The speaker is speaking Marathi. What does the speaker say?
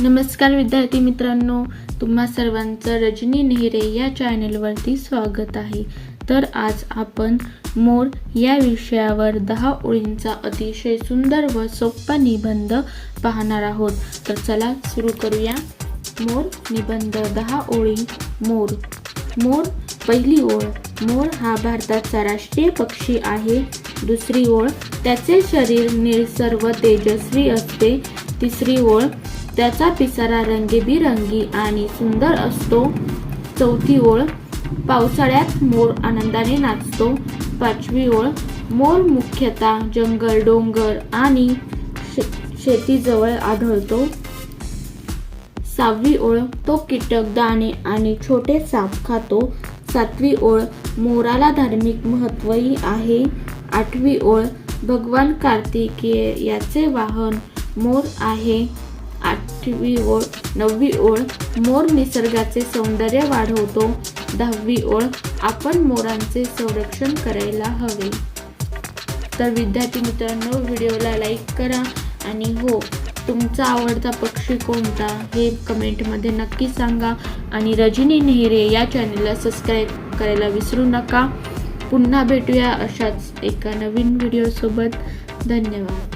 नमस्कार विद्यार्थी मित्रांनो तुम्हा सर्वांचं रजनी नेहरे या चॅनेलवरती स्वागत आहे. तर आज आपण मोर या विषयावर दहा ओळींचा अतिशय सुंदर व सोपा निबंध पाहणार आहोत. तर चला सुरू करूया. मोर निबंध दहा ओळी मोर. मोर पहिली ओळ. मोर हा भारताचा राष्ट्रीय पक्षी आहे. दुसरी ओळ त्याचे शरीर निळसर व तेजस्वी असते. तिसरी ओळ त्याचा पिसारा रंगीबिरंगी आणि सुंदर असतो. चौथी ओळ पावसाळ्यात मोर आनंदाने नाचतो. पाचवी ओळ मोर मुख्यतः जंगल डोंगर आणि शे- शेतीजवळ आढळतो. सहावी ओळ तो कीटक दाणे आणि छोटे साप खातो. सातवी ओळ मोराला धार्मिक महत्त्वही आहे. आठवी ओळ भगवान कार्तिकेय याचे वाहन मोर आहे. पाचवी ओळ नववी ओळ मोर निसर्गाचे सौंदर्य वाढवतो. दहावी ओळ आपण मोरांचे संरक्षण करायला हवे. तर विद्यार्थी मित्रांनो व्हिडिओला लाईक करा आणि हो तुमचा आवडता पक्षी कोणता हे कमेंटमध्ये नक्की सांगा. आणि रजनी नेहरे या चॅनलला सबस्क्राईब करायला विसरू नका. पुन्हा भेटूया अशाच एका नवीन व्हिडिओसोबत. धन्यवाद.